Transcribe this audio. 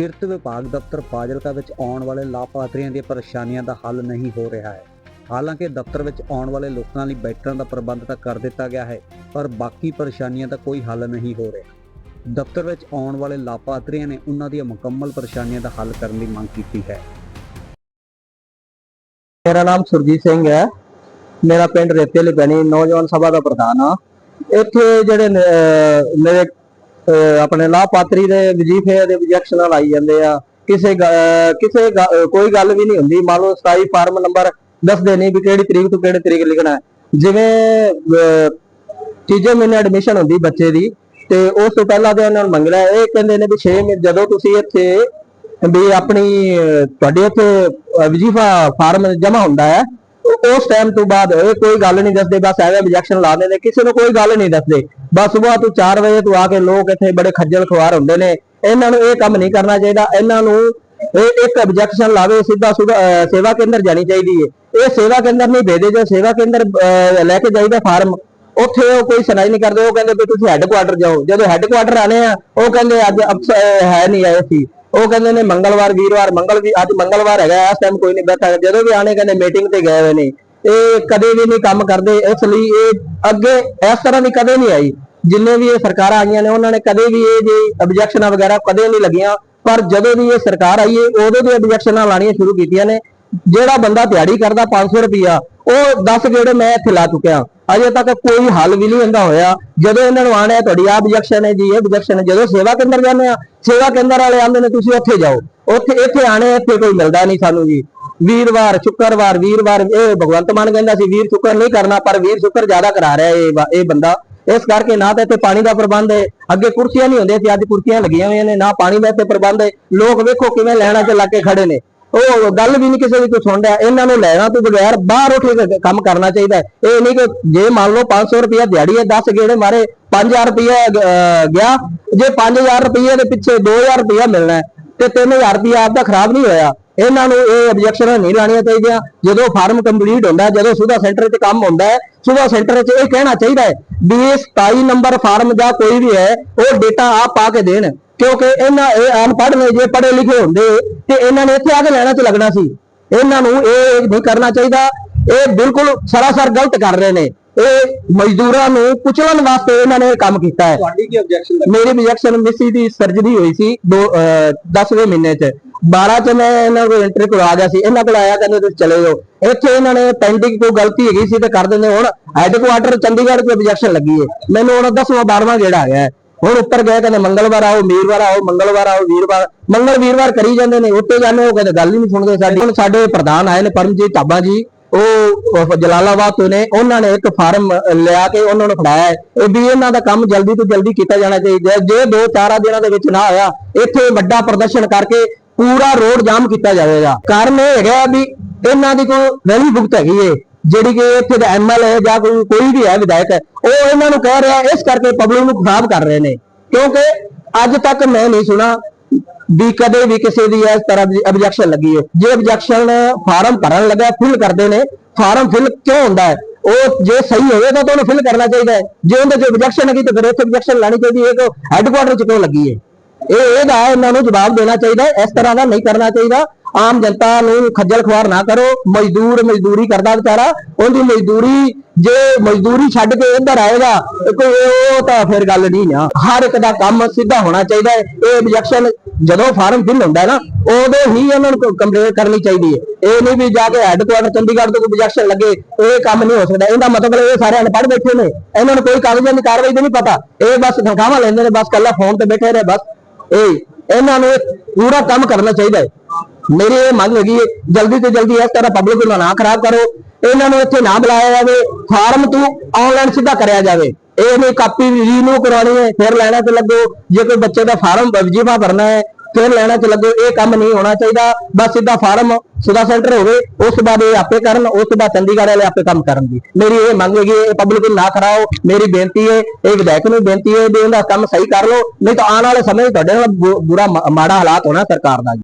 ਕਿਰਤ ਵਿਭਾਗ ਦਫ਼ਤਰ ਫਾਜ਼ਿਲਕਾ ਵਿੱਚ ਆਉਣ ਵਾਲੇ ਲਾਭਪਾਤਰੀਆਂ ਦੀਆਂ ਪਰੇਸ਼ਾਨੀਆਂ ਦਾ ਹੱਲ ਨਹੀਂ ਹੋ ਰਿਹਾ ਹੈ। ਹਾਲਾਂਕਿ ਦਫ਼ਤਰ ਵਿੱਚ ਆਉਣ ਵਾਲੇ ਲੋਕਾਂ ਲਈ ਬੈਠਣ ਦਾ ਪ੍ਰਬੰਧ ਤਾਂ ਕਰ ਦਿੱਤਾ ਗਿਆ ਹੈ, ਪਰ ਬਾਕੀ ਪਰੇਸ਼ਾਨੀਆਂ ਦਾ ਕੋਈ ਹੱਲ ਨਹੀਂ ਹੋ ਰਿਹਾ। ਦਫ਼ਤਰ ਵਿੱਚ ਆਉਣ ਵਾਲੇ ਲਾਭਪਾਤਰੀਆਂ ਨੇ ਉਹਨਾਂ ਦੀਆਂ ਮੁਕੰਮਲ ਪਰੇਸ਼ਾਨੀਆਂ ਦਾ ਹੱਲ ਕਰਨ ਦੀ ਮੰਗ ਕੀਤੀ ਹੈ। ਮੇਰਾ ਨਾਮ ਸੁਰਜੀਤ ਸਿੰਘ ਹੈ। ਮੇਰਾ ਪਿੰਡ ਰੇਤੇ ਲਗਣੀ ਨੌਜਵਾਨ ਸਭਾ ਦਾ ਪ੍ਰਧਾਨ ਆ ਇੱਥੇ ਜਿਹੜੇ ਮੇਰੇ ਆਪਣੇ ਲਾਭਪਾਤਰੀ ਦੇ ਵਜ਼ੀਫੇ ਦੇ objection ਆਈ ਜਾਂਦੇ ਆ। ਕਿਸੇ ਕਿਸੇ ਕੋਈ ਗੱਲ ਵੀ ਨਹੀਂ ਹੁੰਦੀ। ਮੰਨ ਲਓ 27 ਫਾਰਮ ਨੰਬਰ ਦੱਸਦੇ ਨਹੀਂ ਵੀ ਕਿਹੜੀ ਤਰੀਕ ਤੋਂ ਕਿਹੜੀ ਤਰੀਕ ਲਿਖਣਾ ਹੈ। ਜਿਵੇਂ ਤੀਜੇ ਮਹੀਨੇ ਐਡਮਿਸ਼ਨ ਹੁੰਦੀ ਬੱਚੇ ਦੀ ਤੇ ਉਸ ਤੋਂ ਪਹਿਲਾਂ ਦੇ ਉਹਨਾਂ ਨੂੰ ਮੰਗਣਾ ਇਹ ਕਹਿੰਦੇ ਨੇ ਵੀ 6 ਮਹੀਨੇ ਜਦੋਂ ਤੁਸੀਂ ਇੱਥੇ ਵੀ ਆਪਣੀ ਅਹ, ਤੁਹਾਡੇ ਇੱਥੇ ਵਜ਼ੀਫਾ ਫਾਰਮ ਜਮਾ ਹੁੰਦਾ ਹੈ ਉਸ ਟਾਈਮ ਤੋਂ ਬਾਅਦ ਕੋਈ ਗੱਲ ਨਹੀਂ ਦੱਸਦੇ ਬਸ ਐਵੇਂ objection ਲਾ ਦਿੰਦੇ ਕਿਸੇ ਨੂੰ ਕੋਈ ਗੱਲ ਨਹੀਂ ਦੱਸਦੇ। ਬਸ ਸਵੇਰ ਤੋਂ 4 ਵਜੇ ਤੋਂ ਆ ਕੇ ਲੋਕ ਇੱਥੇ ਬੜੇ ਖੱਜਲ ਖੁਆਰ ਹੁੰਦੇ ਨੇ। ਇਹਨਾਂ ਨੂੰ ਇਹ ਕੰਮ ਨਹੀਂ ਕਰਨਾ ਚਾਹੀਦਾ। ਇਹਨਾਂ ਨੂੰ ਇਹ ਇੱਕ objection ਲਾਵੇ ਸਿੱਧਾ ਸੇਵਾ ਕੇਂਦਰ ਜਾਣੀ ਚਾਹੀਦੀ ਹੈ ਇਹ ਸੇਵਾ ਕੇਂਦਰ ਨਹੀਂ ਭੇਜਦੇ ਜੋ ਸੇਵਾ ਕੇਂਦਰ ਅਹ, ਲੈ ਕੇ ਜਾਈਦਾ ਫਾਰਮ। ਉੱਥੇ ਉਹ ਕੋਈ ਸੁਣਾਈ ਨਹੀਂ ਕਰਦੇ ਉਹ ਕਹਿੰਦੇ ਵੀ ਤੁਸੀਂ ਹੈੱਡਕੁਆਟਰ ਜਾਓ। ਜਦੋਂ ਹੈੱਡਕੁਆਟਰ ਆਨੇ ਆ ਉਹ ਕਹਿੰਦੇ ਅੱਜ ਅਫਸ- ਹੈ ਨਹੀਂ ਆਏ ਸੀ। ਉਹ ਕਹਿੰਦੇ ਨੇ ਮੰਗਲਵਾਰ, ਵੀਰਵਾਰ, ਮੰਗਲ ਵੀ ਅੱਜ ਮੰਗਲਵਾਰ ਹੈਗਾ, ਇਸ ਟਾਈਮ ਕੋਈ ਨਹੀਂ ਬੈਠਾ। ਜਦੋਂ ਵੀ ਆਣੇ ਕਹਿੰਦੇ ਮੀਟਿੰਗ ਤੇ ਗਏ ਹੋਏ ਨੇ। ਇਹ ਕਦੇ ਵੀ ਨਹੀਂ ਕੰਮ ਕਰਦੇ, ਇਸ ਲਈ ਇਹ ਅੱਗੇ ਇਸ ਤਰ੍ਹਾਂ ਦੀ ਕਦੇ ਨਹੀਂ ਆਈ। ਜਿੰਨੇ ਵੀ ਇਹ ਸਰਕਾਰਾਂ ਆਈਆਂ ਨੇ, ਉਹਨਾਂ ਨੇ ਕਦੇ ਵੀ ਇਹ ਜੇ ਆਬਜੈਕਸ਼ਨਾਂ ਵਗੈਰਾ ਕਦੇ ਨਹੀਂ ਲੱਗੀਆਂ। ਪਰ ਜਦੋਂ ਦੀ ਇਹ ਸਰਕਾਰ ਆਈ ਹੈ, ਉਦੋਂ ਦੀ ਆਬਜੈਕਸ਼ਨਾਂ ਲਾਣੀਆਂ ਸ਼ੁਰੂ ਕੀਤੀਆਂ ਨੇ। ਜਿਹੜਾ ਬੰਦਾ ਦਿਹਾੜੀ ਕਰਦਾ 500 ਰੁਪਿਆ ਉਹ 10 ਗੇੜੇ ਮੈਂ ਇੱਥੇ ਲਾ ਚੁੱਕਿਆ। ਅਜੇ ਤੱਕ ਕੋਈ ਹੱਲ ਵੀ ਨਹੀਂ ਹੁੰਦਾ ਹੋਇਆ। ਜਦੋਂ ਇਹਨਾਂ ਨੂੰ ਆਣਾ ਤੁਹਾਡੀ ਆ ਆਬਜੈਕਸ਼ਨ ਹੈ ਜੀ, ਇਹ ਆਬਜੈਕਸ਼ਨ ਹੈ। ਜਦੋਂ ਸੇਵਾ ਕੇਂਦਰ ਜਾਂਦੇ ਆ ਸੇਵਾ ਕੇਂਦਰ ਵਾਲੇ ਆਂਦੇ ਨੇ, ਤੁਸੀਂ ਉੱਥੇ ਜਾਓ। ਉੱਥੇ, ਇੱਥੇ ਆਣੇ ਇੱਥੇ ਕੋਈ ਮਿਲਦਾ ਨਹੀਂ ਸਾਨੂੰ ਜੀ। ਵੀਰਵਾਰ, ਸ਼ੁੱਕਰਵਾਰ, ਵੀਰਵਾਰ, ਇਹ ਭਗਵੰਤ ਮਾਨ ਕਹਿੰਦਾ ਸੀ, ਵੀਰ ਸ਼ੁੱਕਰ ਨਹੀਂ ਕਰਨਾ, ਪਰ ਵੀਰ ਸ਼ੁੱਕਰ ਜ਼ਿਆਦਾ ਕਰਾ ਰਿਹਾ ਇਹ ਇਹ ਬੰਦਾ। ਇਸ ਕਰਕੇ ਨਾ ਤਾਂ ਇੱਥੇ ਪਾਣੀ ਦਾ ਪ੍ਰਬੰਧ ਹੈ। ਅੱਗੇ ਕੁਰਸੀਆਂ ਨਹੀਂ ਹੁੰਦੀਆਂ ਸੀ, ਅੱਜ ਕੁਰਸੀਆਂ ਲੱਗੀਆਂ ਹੋਈਆਂ ਨੇ, ਨਾ ਪਾਣੀ ਦਾ ਇੱਥੇ ਪ੍ਰਬੰਧ ਹੈ। ਲੋਕ ਵੇਖੋ ਕਿਵੇਂ ਲੈਣਾ 'ਚ ਲਾ ਕੇ ਖੜੇ ਨੇ। ਉਹ ਗੱਲ ਵੀ ਨਹੀਂ ਕਿਸੇ ਦੀ ਕੋਈ ਸੁਣਦਾ, ਇਹਨਾਂ ਨੂੰ ਲੈਣਾ ਤੋਂ ਬਗੈਰ ਬਾਹਰ ਉੱਠ ਕੇ ਕੰਮ ਕਰਨਾ ਚਾਹੀਦਾ ਇਹ ਨਹੀਂ ਕਿ ਜੇ ਮੰਨ ਲਓ 500 ਰੁਪਇਆ ਦਿਹਾੜੀ ਹੈ 10 ਗੇੜੇ ਮਾਰੇ 5000 ਰੁਪਇਆ ਗਿਆ। ਜੇ 5000 ਰੁਪਏ ਦੇ ਪਿੱਛੇ 2000 ਰੁਪਇਆ ਮਿਲਣਾ ਹੈ, ਤੇ 3000 ਆਪ ਦਾ ਖਰਾਬ ਨਹੀਂ ਹੋਇਆ। ਇਹਨਾਂ ਨੂੰ ਇਹ ਆਬਜੈਕਸ਼ਨ ਨਹੀਂ ਲਾਣੀਆਂ ਚਾਹੀਦੀਆਂ। ਜਦੋਂ ਫਾਰਮ ਕੰਪਲੀਟ ਹੁੰਦਾ ਜਦੋਂ ਸੁਧਾ ਸੈਂਟਰ 'ਚ ਕੰਮ ਹੁੰਦਾ ਹੈ ਸੁਧਾ ਸੈਂਟਰ 'ਚ ਇਹ ਕਹਿਣਾ ਚਾਹੀਦਾ ਹੈ, ਵੀ ਇਹ 27 ਨੰਬਰ ਫਾਰਮ ਜਾਂ ਕੋਈ ਵੀ ਹੈ, ਉਹ ਡੇਟਾ ਆਪ ਪਾ ਕੇ ਦੇਣ। ਕਿਉਂਕਿ ਇਹਨਾਂ, ਇਹ ਅਨਪੜ੍ਹ ਨੇ, ਜੇ ਪੜ੍ਹੇ ਲਿਖੇ ਹੁੰਦੇ, ਤੇ ਇਹਨਾਂ ਨੇ ਇੱਥੇ ਆ ਕੇ ਲੈਣਾ 'ਚ ਲੱਗਣਾ ਸੀ। ਇਹਨਾਂ ਨੂੰ ਇਹ ਨਹੀਂ ਕਰਨਾ ਚਾਹੀਦਾ। ਇਹ ਬਿਲਕੁਲ ਸਰਾਸਰ ਗਲਤ ਕਰ ਰਹੇ ਨੇ। ਇਹ ਮਜ਼ਦੂਰਾਂ ਨੂੰ ਕੁਚਲਣ ਵਾਸਤੇ ਇਹਨਾਂ ਨੇ ਇਹ ਕੰਮ ਕੀਤਾ ਹੈ। ਤੁਹਾਡੀ ਕੀ ਆਬਜੈਕਸ਼ਨ ਮੇਰੀ ਇੰਜੈਕਸ਼ਨ ਮਿਸੀ ਦੀ ਸਰਜਰੀ ਹੋਈ ਸੀ ਦੋ 10ਵੇਂ ਮਹੀਨੇ ਚ। 12 ਚ ਮੈਂ ਇਹਨਾਂ ਕੋਲ ਐਂਟਰੀ ਕਰਵਾ ਗਿਆ ਸੀ। ਇਹਨਾਂ ਕੋਲ ਆਇਆ ਕਹਿੰਦੇ ਤੁਸੀਂ ਚਲੇ ਜਾਓ। ਇੱਥੇ ਇਹਨਾਂ ਨੇ ਪੈਂਡਿੰਗ ਕੋਈ ਗਲਤੀ ਹੈਗੀ ਸੀ ਤੇ ਕਰ ਦਿੰਦੇ ਹੁਣ। ਹੈੱਡਕੁਆਟਰ ਚੰਡੀਗੜ੍ਹ ਚ ਇੰਜੈਕਸ਼ਨ ਲੱਗੀ ਹੈ ਮੈਨੂੰ ਹੁਣ 10ਵਾਂ 12ਵਾਂ ਗੇੜਾ ਆ ਗਿਆ। ਹੈ। ਹੁਣ ਉੱਪਰ ਗਏ ਕਹਿੰਦੇ ਮੰਗਲਵਾਰ ਆਓ ਵੀਰਵਾਰ ਆਓ ਮੰਗਲਵਾਰ ਆਓ ਵੀਰਵਾਰ। ਮੰਗਲ ਵੀਰਵਾਰ ਕਰੀ ਜਾਂਦੇ ਨੇ। ਉੱਤੇ ਜਾਂਦੇ ਉਹ ਕਹਿੰਦੇ ਗੱਲ ਹੀ ਨਹੀਂ ਸੁਣਦੇ ਸਾਡੀ। ਹੁਣ ਸਾਡੇ ਪ੍ਰਧਾਨ ਆਏ ਨੇ ਪਰਮਜੀਤ ਢਾਬਾ ਜੀ। ਉਹ ਜਲਾਲਾਬਾਦ ਤੋਂ ਨੇ, ਉਹਨਾਂ ਨੇ ਇੱਕ ਫਾਰਮ ਲਿਆ ਕੇ ਉਹਨਾਂ ਨੂੰ ਫੜਾਇਆ ਹੈ। ਵੀ ਇਹਨਾਂ ਦਾ ਕੰਮ ਜਲਦੀ ਤੋਂ ਜਲਦੀ ਕੀਤਾ ਜਾਣਾ ਚਾਹੀਦਾ ਜੇ ਦੋ ਚਾਰਾਂ ਦਿਨਾਂ ਦੇ ਵਿੱਚ ਨਾ ਹੋਇਆ, ਇੱਥੇ ਵੱਡਾ ਪ੍ਰਦਰਸ਼ਨ ਕਰਕੇ ਪੂਰਾ ਰੋਡ ਜਾਮ ਕੀਤਾ ਜਾਵੇਗਾ। ਕਾਰਨ ਇਹ ਹੈਗਾ ਵੀ ਇਹਨਾਂ ਦੀ ਕੋਈ ਵੈਲੀ ਭੁਗਤ ਹੈਗੀ ਏ, ਜਿਹੜੀ ਕਿ ਇੱਥੇ ਦਾ ਐਮਐਲਏ ਜਾਂ ਕੋਈ ਕੋਈ ਵੀ ਹੈ ਵਿਧਾਇਕ, ਉਹ ਇਹਨਾਂ ਨੂੰ ਕਹਿ ਰਿਹਾ, ਇਸ ਕਰਕੇ ਪਬਲਿਕ ਨੂੰ ਖਰਾਬ ਕਰ ਰਹੇ ਨੇ। ਕਿਉਂਕਿ ਅੱਜ ਤੱਕ ਮੈਂ ਨਹੀਂ ਸੁਣਾ ਵੀ ਕਦੇ ਵੀ ਕਿਸੇ ਦੀ ਇਸ ਤਰ੍ਹਾਂ ਦੀ ਆਬਜੈਕਸ਼ਨ ਲੱਗੀ ਹੈ। ਜੇ ਆਬਜੈਕਸ਼ਨ ਫਾਰਮ ਭਰਨ ਲੱਗਾ ਫਿਲ ਕਰਦੇ ਨੇ ਫਾਰਮ ਫਿਲ ਕਿਉਂ ਹੁੰਦਾ ਹੈ? ਉਹ ਜੇ ਸਹੀ ਹੋਵੇਗਾ ਤਾਂ ਉਹਨੂੰ ਫਿਲ ਕਰਨਾ ਚਾਹੀਦਾ ਹੈ। ਜੇ ਉਹਦੇ ਚ ਆਬਜੈਕਸ਼ਨ ਹੈਗੀ ਤਾਂ ਫਿਰ ਉੱਥੇ ਆਬਜੈਕਸ਼ਨ ਲਾਣੀ ਚਾਹੀਦੀ ਹੈ ਕਿ ਹੈੱਡਕੁਆਟਰ ਚ ਕਿਉਂ ਲੱਗੀ ਹੈ? ਇਹ ਇਹਦਾ ਇਹਨਾਂ ਨੂੰ ਜਵਾਬ ਦੇਣਾ ਚਾਹੀਦਾ ਇਸ ਤਰ੍ਹਾਂ ਦਾ ਨਹੀਂ ਕਰਨਾ ਚਾਹੀਦਾ। ਆਮ ਜਨਤਾ ਨੂੰ ਖੱਜਲ ਖੁਆਰ ਨਾ ਕਰੋ, ਮਜ਼ਦੂਰ ਮਜ਼ਦੂਰੀ ਕਰਦਾ ਵਿਚਾਰਾ, ਉਹਦੀ ਮਜ਼ਦੂਰੀ ਜੇ ਮਜ਼ਦੂਰੀ ਛੱਡ ਕੇ ਇੱਧਰ ਆਏਗਾ, ਕੋਈ ਉਹ ਤਾਂ ਫਿਰ ਗੱਲ ਨਹੀਂ ਨਾ। ਹਰ ਇੱਕ ਦਾ ਕੰਮ ਸਿੱਧਾ ਹੋਣਾ ਚਾਹੀਦਾ ਹੈ। ਇਹ ਆਬਜੈਕਸ਼ਨ ਜਦੋਂ ਫਾਰਮ ਫਿਲ ਹੁੰਦਾ ਨਾ, ਉਦੋਂ ਹੀ ਇਹਨਾਂ ਨੂੰ ਕੰਪਲੇਂਟ ਕਰਨੀ ਚਾਹੀਦੀ ਹੈ। ਇਹ ਨਹੀਂ ਵੀ ਜਾ ਕੇ ਹੈੱਡਕੁਆਟਰ ਚੰਡੀਗੜ੍ਹ ਤੋਂ ਕੋਈ ਆਬਜੈਕਸ਼ਨ ਲੱਗੇ, ਇਹ ਕੰਮ ਨਹੀਂ ਹੋ ਸਕਦਾ। ਇਹਦਾ ਮਤਲਬ ਇਹ ਸਾਰੇ ਅਨਪੜ੍ਹ ਬੈਠੇ ਨੇ। ਇਹਨਾਂ ਨੂੰ ਕੋਈ ਕਾਗਜ਼ਾਂ ਦੀ ਕਾਰਵਾਈ ਦਾ ਨਹੀਂ ਪਤਾ। ਇਹ ਬਸ ਤਨਖਾਹਾਂ ਲੈਂਦੇ ਨੇ, ਬਸ ਕੱਲਾ ਫੋਨ ਤੇ ਬੈਠੇ ਰਹੇ, ਬਸ। ਇਹ, ਇਹਨਾਂ ਨੂੰ ਪੂਰਾ ਕੰਮ ਕਰਨਾ ਚਾਹੀਦਾ ਹੈ। ਮੇਰੀ ਇਹ ਮੰਗ ਹੈਗੀ ਹੈ ਜਲਦੀ ਤੋਂ ਜਲਦੀ ਇਸ ਤਰ੍ਹਾਂ ਪਬਲਿਕ ਨੂੰ ਨਾ ਖਰਾਬ ਕਰੋ। ਇਹਨਾਂ ਨੂੰ ਇੱਥੇ ਨਾ ਬੁਲਾਇਆ ਜਾਵੇ ਫਾਰਮ ਤੋਂ ਆਨਲਾਈਨ ਸਿੱਧਾ ਕਰਿਆ ਜਾਵੇ। ਇਹ ਨਹੀਂ ਕਾਪੀ ਰੀਨਿਊ ਕਰਾਉਣੀ ਹੈ ਫਿਰ ਲੈਣਾ ਤੇ ਲੱਗੋ। ਜੇ ਕੋਈ ਬੱਚੇ ਦਾ ਫਾਰਮ ਵਜੀਫਾ ਭਰਨਾ ਹੈ ਫਿਰ ਲੈਣਾ ਤੇ ਲੱਗੋ। ਇਹ ਕੰਮ ਨਹੀਂ ਹੋਣਾ ਚਾਹੀਦਾ। ਬਸ ਸਿੱਧਾ ਫਾਰਮ ਸੁਦਾ ਸੈਂਟਰ ਹੋਵੇ ਉਸ ਤੋਂ ਬਾਅਦ ਇਹ ਆਪੇ ਕਰਨ ਉਸ ਤੋਂ ਬਾਅਦ ਚੰਡੀਗੜ੍ਹ ਵਾਲੇ ਆਪੇ ਕੰਮ ਕਰਨਗੇ ਮੇਰੀ ਇਹ ਮੰਗ ਹੈਗੀ ਹੈ, ਇਹ ਪਬਲਿਕ ਨੂੰ ਨਾ ਖਰਾਓ ਮੇਰੀ ਬੇਨਤੀ ਹੈ ਇਹ ਵਿਧਾਇਕ ਨੂੰ ਬੇਨਤੀ ਹੈ ਵੀ ਇਹਦਾ ਕੰਮ ਸਹੀ ਕਰ ਲਓ। ਨਹੀਂ ਤਾਂ ਆਉਣ ਵਾਲੇ ਸਮੇਂ ਤੁਹਾਡੇ ਨਾਲ ਬੁਰਾ ਮਾੜਾ ਹਾਲਾਤ ਹੋਣਾ ਸਰਕਾਰ ਦਾ